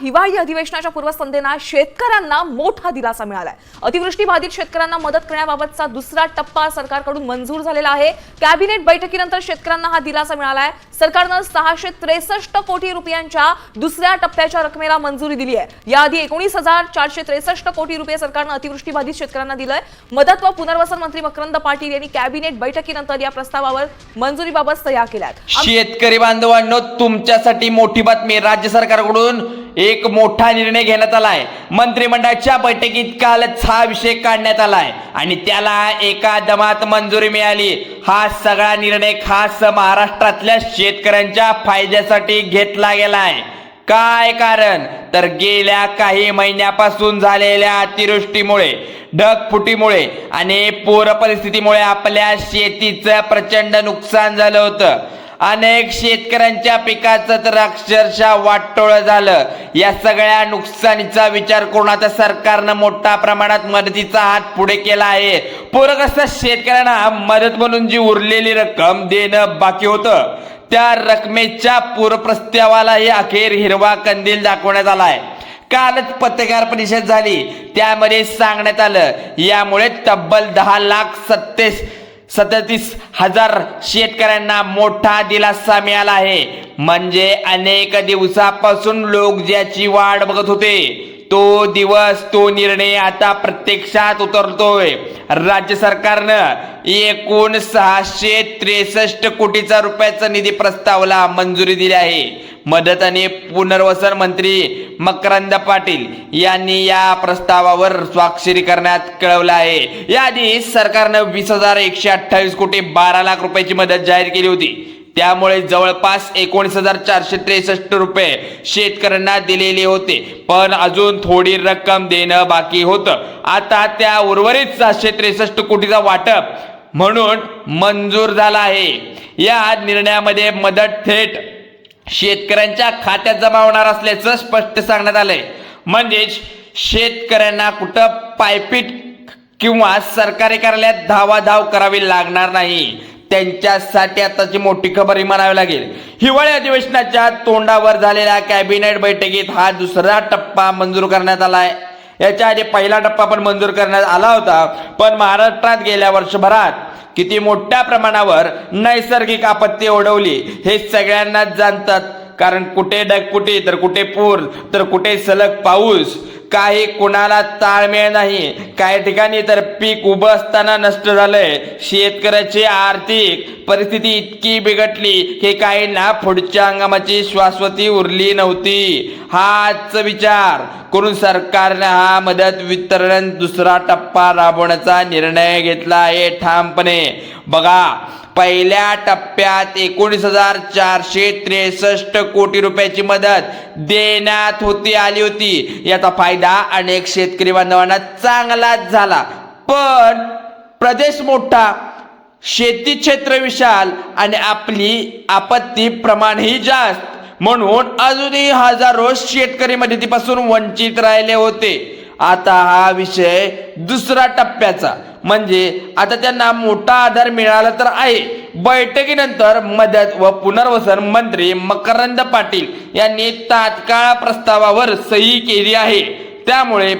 हिवाळी अधिवेशनाच्या पूर्वसंध्येना शेतकऱ्यांना मोठा दिलासा मिळालाय. अतिवृष्टी बाधित शेतकऱ्यांना मदत करण्याबाबतचा दुसरा टप्पा सरकारकडून मंजूर झालेला आहे. कॅबिनेट बैठकीनंतर शेतकऱ्यांना हा दिलासा मिळालाय. सरकारनं सहाशे त्रेसष्ट कोटी रुपयांच्या दुसऱ्या टप्प्याच्या रकमेला मंजुरी दिली आहे. याआधी एकोणीस हजार चारशे त्रेसष्ट कोटी रुपये सरकारनं अतिवृष्टी बाधित शेतकऱ्यांना दिलंय. मदत व पुनर्वसन मंत्री मकरंद पाटील यांनी कॅबिनेट बैठकीनंतर या प्रस्तावावर मंजुरीबाबत सह्या केल्या शेतकरी बांधवांनो तुमच्यासाठी मोठी बातमी राज्य सरकारकडून एक मोठा निर्णय घेण्यात आलाय. मंत्रिमंडळाच्या बैठकीत कालच हा विषय काढण्यात आलाय. आणि त्याला एका दमात मंजुरी मिळाली. हा सगळा निर्णय खास महाराष्ट्रातल्या शेतकऱ्यांच्या फायद्यासाठी घेतला गेलाय. काय कारण? तर गेल्या काही महिन्यापासून झालेल्या अतिवृष्टीमुळे ढगफुटीमुळे आणि पूर परिस्थितीमुळे आपल्या शेतीचं प्रचंड नुकसान झालं होतं. अनेक शेतकऱ्यांच्या पिकाचं तर अक्षरशः वाटोळं झालं. या सगळ्या नुकसानीचा विचार करून आता सरकारनं मोठ्या प्रमाणात मदतीचा हात पुढे केला आहे. पूरग्रस्त शेतकऱ्यांना मदत म्हणून जी उरलेली रक्कम देणं बाकी होतं. त्या रकमेच्या पूरप्रस्तावालाही अखेर हिरवा कंदील दाखवण्यात आलाय. कालच पत्रकार परिषद झाली. त्यामध्ये सांगण्यात आलं. यामुळे तब्बल दहा लाख सत्तेस सदतीस हजार शेतकऱ्यांना मोठा दिलासा मिळाला आहे. म्हणजे अनेक दिवसापासून लोक ज्याची वाट बघत होते तो दिवस तो निर्णय आता प्रत्यक्षात उतरतोय. राज्य सरकारनं एकूण सहाशे त्रेसष्ट कोटीचा रुपयाचा निधी प्रस्तावला मंजुरी दिली आहे. मदत आणि पुनर्वसन मंत्री मकरंद पाटील यांनी या प्रस्तावावर स्वाक्षरी करण्यात कळवलं आहे. याआधी सरकारनं वीस हजार एकशे अठ्ठावीस कोटी बारा लाख रुपयाची मदत जाहीर केली होती. त्यामुळे जवळपास एकोणीस हजार चारशे त्रेसष्ट रुपये शेतकऱ्यांना दिलेले होते. पण अजून थोडी रक्कम देणं बाकी होतं. आता त्या उर्वरित सातशे त्रेसष्ट कोटीचा वाटप म्हणून मंजूर झाला आहे. या निर्णयामध्ये मदत थेट शेतकऱ्यांच्या खात्यात जमा होणार असल्याचं स्पष्ट सांगण्यात आलंय. म्हणजेच शेतकऱ्यांना कुठं पायपीट किंवा सरकारी कार्यालयात धावाधाव करावी लागणार नाही. त्यांच्यासाठी आताची मोठी खबर ही म्हणावी लागेल. हिवाळी अधिवेशनाच्या तोंडावर झालेल्या कॅबिनेट बैठकीत हा दुसरा टप्पा मंजूर करण्यात आलाय. याच्या आधी पहिला टप्पा पण मंजूर करण्यात आला होता पण महाराष्ट्रात गेल्या वर्षभरात किती मोठ्या प्रमाणावर नैसर्गिक आपत्ती ओढवली हे सगळ्यांनाच जाणतात. कारण कुठे ढगफुटी तर कुठे पूर तर कुठे सलग पाऊस काही कुणाला ताळमेळ नाही. काही ठिकाणी तर पीक उभं असताना नष्ट झालंय. शेतकऱ्याची आर्थिक परिस्थिती इतकी बिघडली की काहींना पुढच्या हंगामाची श्वासवती उरली नव्हती. हाच विचार करून सरकारने हा मदत वितरण दुसरा टप्पा राबवण्याचा निर्णय घेतला आहे ठामपणे. बघा पहिल्या टप्प्यात एकोणीस हजार चारशे त्रेसष्ट कोटी रुपयाची मदत देण्यात होती आली होती. याचा फायदा अनेक शेतकरी बांधवांना चांगलाच झाला. पण प्रदेश मोठा शेती क्षेत्र विशाल आणि आपली आपत्ती प्रमाणही जास्त. म्हणून अजूनही हजारो शेतकरी मदतीपासून वंचित राहिले होते. आता हा विषय दुसरा टप्प्याचा. म्हणजे आता त्यांना मोठा आधार मिळाला तर आहे. बैठकीनंतर मदत व पुनर्वसन मंत्री मकरंद पाटील यांनी तात्काळ प्रस्तावावर सही केली आहे. त्यामुळे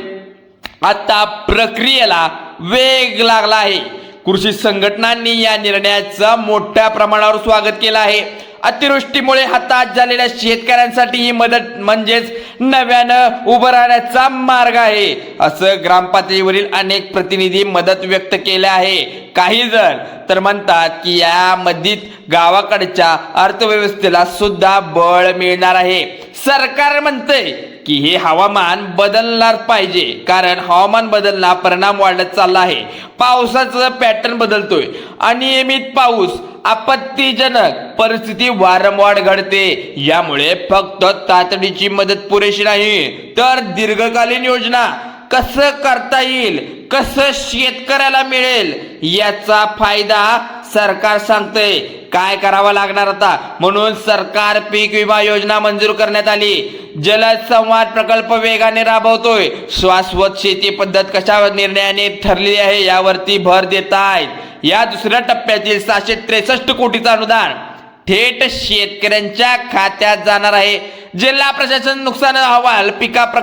आता प्रक्रियेला वेग लागला आहे. कृषी संघटनांनी या निर्णयाचं मोठ्या प्रमाणावर स्वागत केलं आहे. अतिवृष्टीमुळे हताश झालेल्या शेतकऱ्यांसाठी ही मदत म्हणजेच नव्यानं उभं राहण्याचा मार्ग आहे. असं ग्रामपातळीवरील अनेक प्रतिनिधी मदत व्यक्त केल्या आहे. काही जण तर म्हणतात की या मदत गावाकडच्या अर्थव्यवस्थेला सुद्धा बळ मिळणार आहे. सरकार म्हणतंय की हे हवामान बदलणार पाहिजे. कारण हवामान बदलला परिणाम वाढत चालला आहे. पावसाचं पॅटर्न बदलतोय. अनियमित पाऊस आपत्तीजनक परिस्थिती वारंवार घडते. यामुळे फक्त तातडीची मदत पुरेशी नाही तर दीर्घकालीन योजना कसं करता येईल कसं शेतकऱ्याला मिळेल याचा फायदा सरकार सांगते काय करावं लागणार आता? म्हणून सरकार पीक विमा योजना मंजूर करण्यात आली. जलद संवाद प्रकल्प वेगाने राबवतोय. शाश्वत शेती पद्धत कशा निर्णयाने ठरली आहे यावरती भर देत आहेत या दुसऱ्या टप्प्यातील सहाशे त्रेसष्ट कोटीचं अनुदान थेट शेतकऱ्यांच्या खात्यात जाणार आहे. जिल्हा प्रशासन नुकसान अहवाल पिका प्र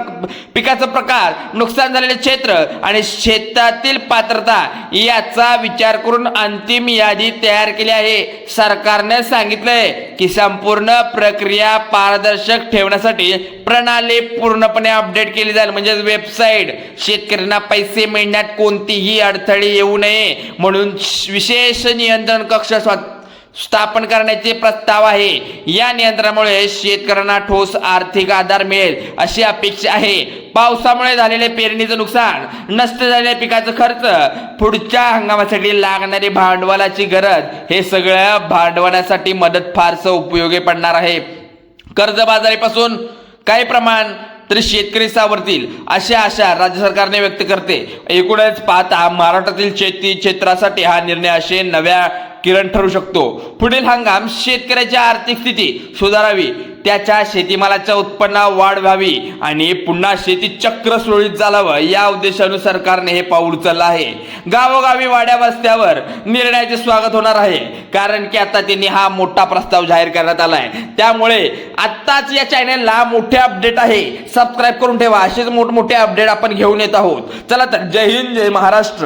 पिकाचा प्रकार नुकसान झालेले क्षेत्र आणि शेतातील पात्रता याचा विचार करून अंतिम यादी तयार केली आहे. सरकारने सांगितलंय की संपूर्ण प्रक्रिया पारदर्शक ठेवण्यासाठी प्रणाली पूर्णपणे अपडेट केली जाईल. म्हणजे वेबसाईट शेतकऱ्यांना पैसे मिळण्यात कोणतीही अडथळे येऊ नये. म्हणून विशेष नियंत्रण कक्ष स्वा- स्थापन करण्याचे प्रस्ताव आहे. या नियंत्रणामुळे शेतकऱ्यांना ठोस आर्थिक आधार मिळेल अशी अपेक्षा आहे. पावसामुळे झालेले पेरणीचं नुकसान नष्ट झालेल्या पिकाचा खर्च पुढच्या हंगामासाठी लागणारी भांडवलाची गरज हे सगळं भांडवलासाठी मदत फारसं उपयोगी पडणार आहे. कर्जबाजारीपासून काही प्रमाण तरी शेतकरी सावरतील अशी आशा राज्य सरकारने व्यक्त करते. एकूणच पाहता महाराष्ट्रातील शेती क्षेत्रासाठी हा निर्णय असे नव्या किरण ठरू शकतो. पुढील हंगाम शेतकऱ्याची आर्थिक स्थिती सुधारावी. त्याच्या शेतीमालाच्या उत्पन्नात वाढ व्हावी आणि पुन्हा शेती चक्र सुरळीत चालावं या उद्देशाने सरकारने हे पाऊल उचललं आहे. गावोगावी वाड्या वस्त्यावर निर्णयाचे स्वागत होणार आहे. कारण की आता त्यांनी हा मोठा प्रस्ताव जाहीर करण्यात आलाय. त्यामुळे आत्ताच या चॅनेलला मोठे अपडेट आहे. सबस्क्राईब करून ठेवा. असेच मोठमोठे अपडेट आपण घेऊन येत आहोत. चला तर जय हिंद जय महाराष्ट्र.